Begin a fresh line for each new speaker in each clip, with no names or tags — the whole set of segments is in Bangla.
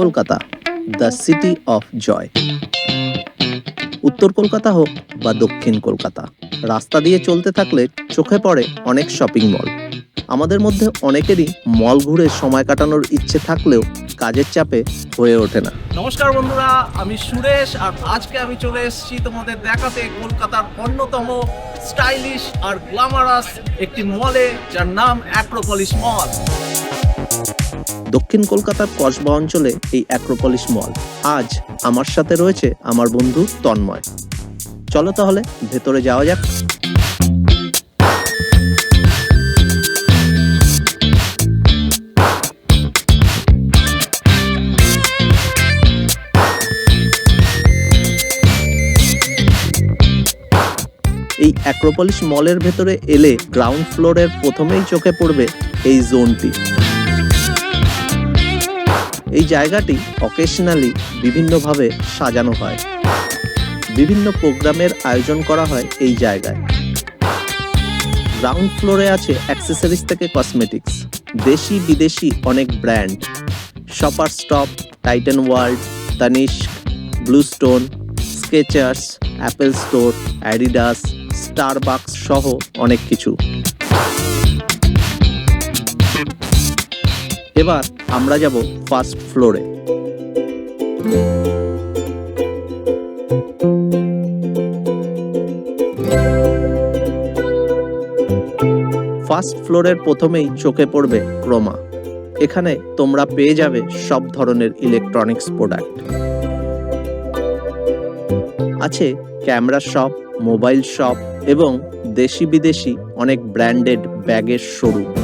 Kolkata, the city of joy. উত্তর কলকাতা হোক বা দক্ষিণ কলকাতা, রাস্তা দিয়ে চলতে থাকলে চোখে পড়ে অনেক শপিং মল আমাদের মধ্যে অনেকেরই মল ঘুরে সময় কাটানোর ইচ্ছে থাকলেও কাজের চাপে হয়ে ওঠে না।
নমস্কার বন্ধুরা, আমি সুরেশ আর আজকে আমি চলে এসেছি তোমাদের দেখাতে কলকাতার অন্যতম স্টাইলিশ আর গ্ল্যামারাস একটি মলে যার নাম অ্যাক্রোপলিস মল
দক্ষিণ কলকাতার কসবা অঞ্চলে এই অ্যাক্রোপলিস মল আজ আমার সাথে রয়েছে আমার বন্ধু তন্ময়। চলো তাহলে, ভেতরে যাওয়া যাক। এই অ্যাক্রোপলিস মলের ভেতরে এলে গ্রাউন্ড ফ্লোরের প্রথমেই চোখে পড়বে এই জোনটি এই জায়গাটি অকেশনালি বিভিন্নভাবে সাজানো হয়। বিভিন্ন প্রোগ্রামের আয়োজন করা হয় এই জায়গায়। গ্রাউন্ড ফ্লোরে আছে অ্যাক্সেসরিজ থেকে কসমেটিক্স, দেশি বিদেশি অনেক brand. Shopper stop Titan World Tanishq Bluestone Skechers Apple store Adidas Starbucks সহ অনেক কিছু। এবার আমরা যাব ফার্স্ট ফ্লোরে ফার্স্ট ফ্লোরের প্রথমেই চোখে পড়বে ক্রোমা। এখানে তোমরা পেয়ে যাবে সব ধরনের ইলেকট্রনিক্স প্রোডাক্ট আছে ক্যামেরা শপ মোবাইল শপ এবং দেশি বিদেশি অনেক ব্র্যান্ডেড ব্যাগের শোরুম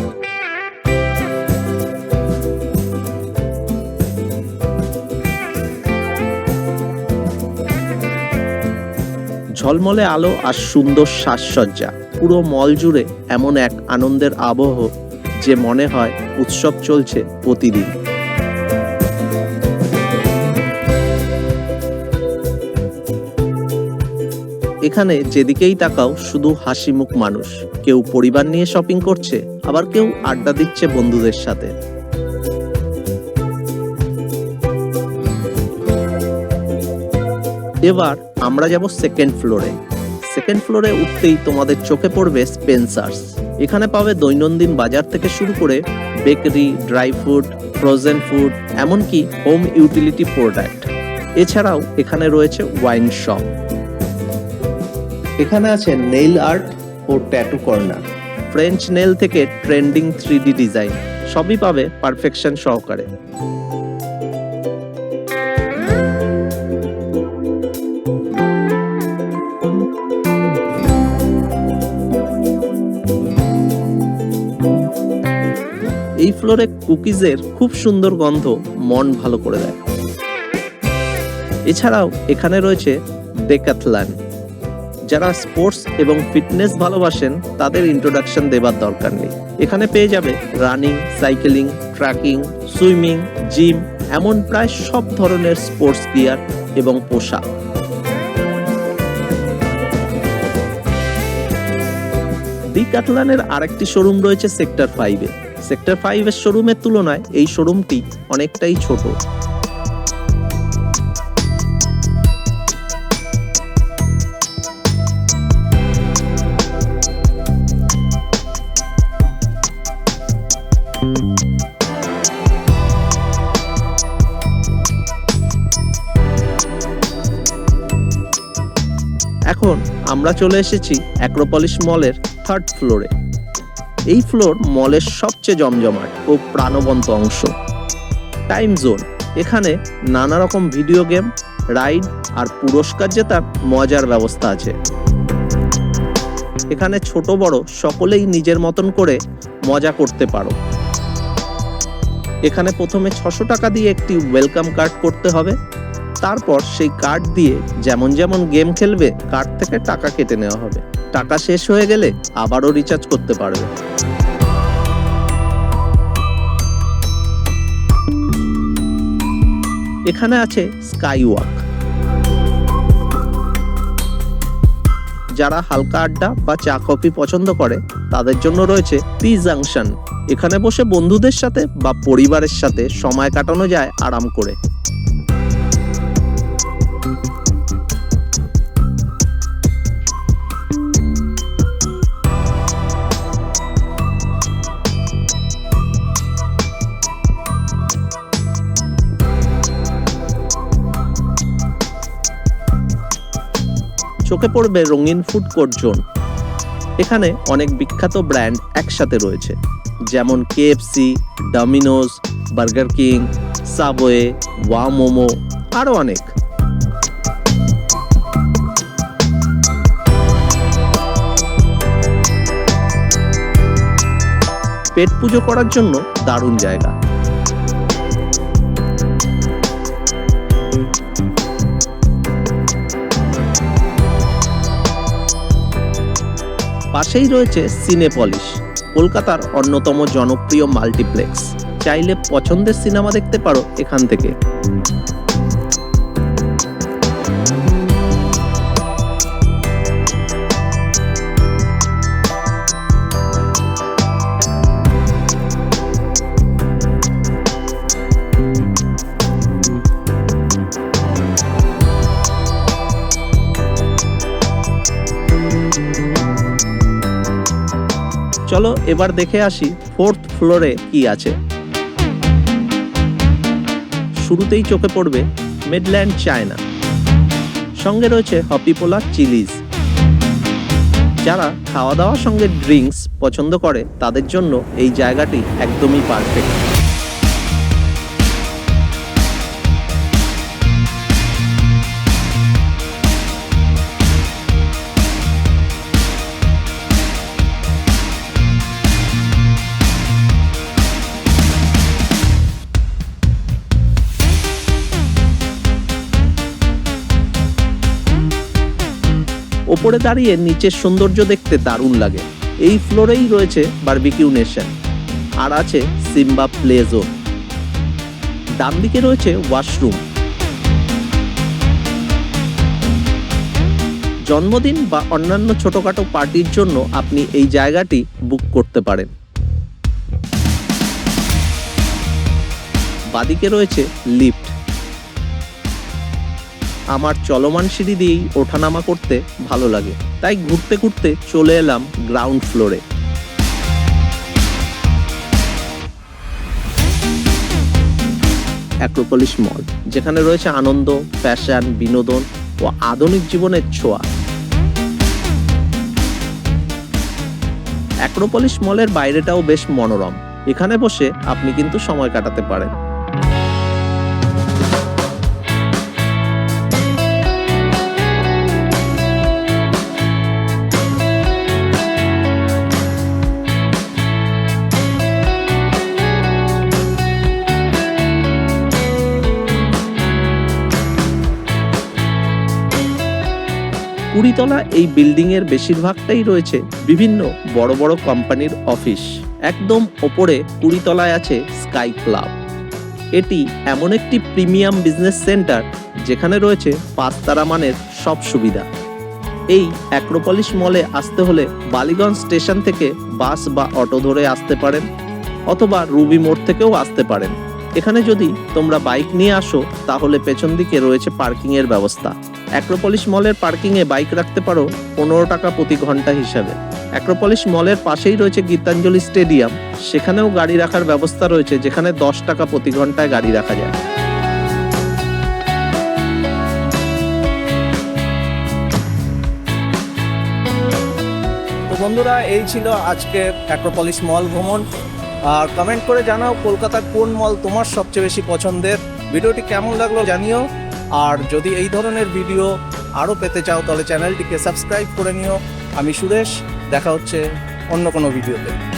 ঝলমলে আলো আর সুন্দর সাজসজ্জা। পুরো মল জুড়ে এমন এক আনন্দের আবহ যে মনে হয় উৎসব চলছে প্রতিদিন। এখানে যেদিকেই তাকাও শুধু হাসিমুখ মানুষ। কেউ পরিবার নিয়ে শপিং করছে, আবার কেউ আড্ডা দিচ্ছে বন্ধুদের সাথে। এবার আমরা যাব সেকেন্ড ফ্লোরে সেকেন্ড ফ্লোরে উঠতেই তোমাদের চোখে পড়বে স্পেন্সার্স এখানে পাবে দৈনন্দিন বাজার থেকে শুরু করে bakery dry food frozen food এমনকি হোম ইউটিলিটি প্রোডাক্ট এছাড়াও এখানে রয়েছে ওয়াইন শপ এখানে আছে নেইল আর্ট ও ট্যাটু কর্নার ফ্রেঞ্চ নেল থেকে ট্রেন্ডিং থ্রি ডিজাইন সবই পাবে পারফেকশন সহকারে। এই ফ্লোরে কুকিজের খুব সুন্দর গন্ধ মন ভালো করে দেয়। এছাড়াও এখানে রয়েছে ডেকাথলান যারা স্পোর্টস এবং ফিটনেস ভালোবাসেন, তাদের ইন্ট্রোডাকশন দেবার দরকার নেই। এখানে পেয়ে যাবে running, cycling tracking swimming, gym, এমন প্রায় সব ধরনের স্পোর্টস গিয়ার এবং পোশাক। ডিকাটলানের আরেকটি শোরুম রয়েছে সেক্টর ফাইভে সেক্টর ফাইভের শোরুমের তুলনায় এই শোরুমটি অনেকটাই ছোট। এখন আমরা চলে এসেছি অ্যাক্রোপলিস মলের থার্ড ফ্লোরে এই ফ্লোর মলের সবচেয়ে জমজমাট ও প্রাণবন্ত অংশ। টাইম জোন এখানে নানা রকম ভিডিও গেম রাইড আর পুরস্কার জেতার মজার ব্যবস্থা আছে। এখানে ছোট বড় সকলেই নিজের মতন করে মজা করতে পারো। এখানে প্রথমে ছশো টাকা দিয়ে একটি ওয়েলকাম কার্ড করতে হবে। তারপর সেই কার্ড দিয়ে যেমন যেমন গেম খেলবে কার্ড থেকে টাকা কেটে নেওয়া হবে। টাকা শেষ হয়ে গেলে আবারও রিচার্জ করতে পারবে। এখানে আছে স্কাই ওয়াক যারা হালকা আড্ডা বা চা কফি পছন্দ করে, তাদের জন্য রয়েছে টি জাংশন এখানে বসে বন্ধুদের সাথে বা পরিবারের সাথে সময় কাটানো যায় আরাম করে। চোখে পড়বে রঙিন ফুড কোর্ট জোন। এখানে অনেক বিখ্যাত ব্র্যান্ড একসাথে রয়েছে, যেমন KFC Domino's Burger King, Subway, Wow Momo, আরও অনেক। পেট পুজো করার জন্য দারুণ জায়গা। পাশেই রয়েছে সিনেপলিশ কলকাতার অন্যতম জনপ্রিয় মাল্টিপ্লেক্স। চাইলে পছন্দের সিনেমা দেখতে পারো এখান থেকে। চলো এবার দেখে আসি ফোর্থ ফ্লোরে কি আছে। শুরুতেই চোখে পড়বে মিডল্যান্ড চায়না। সঙ্গে রয়েছে হপিপোলা চিলিজ। যারা খাওয়া দাওয়ার সঙ্গে ড্রিঙ্কস পছন্দ করে, তাদের জন্য এই জায়গাটি একদমই পারফেক্ট। ওপরে দাঁড়িয়ে নিচের সৌন্দর্য দেখতে দারুণ লাগে। এই ফ্লোরেই রয়েছে বার্বিকিউ নেশন আর আছে সিম্বা প্লে জোন ডান দিকে রয়েছে ওয়াশরুম জন্মদিন বা অন্যান্য ছোটখাটো পার্টির জন্য আপনি এই জায়গাটি বুক করতে পারেন। বাদিকে রয়েছে লিফট আমার চলমান সিঁড়ি দিয়েই ওঠানামা করতে ভালো লাগে। তাই ঘুরতে ঘুরতে চলে এলাম গ্রাউন্ড ফ্লোরে। অ্যাক্রোপলিস মল, যেখানে রয়েছে আনন্দ, ফ্যাশন, বিনোদন ও আধুনিক জীবনের ছোঁয়া। অ্যাক্রোপলিস মলের বাইরেটাও বেশ মনোরম। এখানে বসে আপনি কিন্তু সময় কাটাতে পারেন। কুড়িতলা এই বিল্ডিং এর বেশিরভাগটাই রয়েছে বিভিন্ন বড় বড় কোম্পানির অফিস। একদম ওপরে কুড়িতলায় আছে স্কাই ক্লাব। এটি এমন একটি প্রিমিয়াম বিজনেস সেন্টার যেখানে রয়েছে পাঁচতারা মানের সব সুবিধা। এই অ্যাক্রোপলিস মলে আসতে হলে বালিগঞ্জ স্টেশন থেকে বাস বা অটো ধরে আসতে পারেন অথবা রুবি মোড় থেকেও আসতে পারেন। এখানে যদি তোমরা বাইক নিয়ে আসো, তাহলে পেছন দিকে রয়েছে পার্কিংয়ের ব্যবস্থা। অ্যাক্রোপলিস মলের পার্কিংয়ে বাইক রাখতে পারো পনেরো টাকা প্রতি ঘণ্টা হিসাবে। অ্যাক্রোপলিস মলের পাশেই রয়েছে গীতাঞ্জলি স্টেডিয়াম। সেখানেও গাড়ি রাখার ব্যবস্থা রয়েছে, যেখানে দশ টাকা প্রতি ঘন্টায় গাড়ি রাখা যায়।
বন্ধুরা, এই ছিল আজকে অ্যাক্রোপলিস মল ভ্রমণ। আর কমেন্ট করে জানাও কলকাতার কোন মল তোমার সবচেয়ে বেশি পছন্দের। ভিডিওটি কেমন লাগল জানিও। আর যদি এই ধরনের ভিডিও আরও পেতে চাও, তাহলে চ্যানেলটিকে সাবস্ক্রাইব করে নিও। আমি সুরেশ দেখা হচ্ছে অন্য কোনো ভিডিওতে।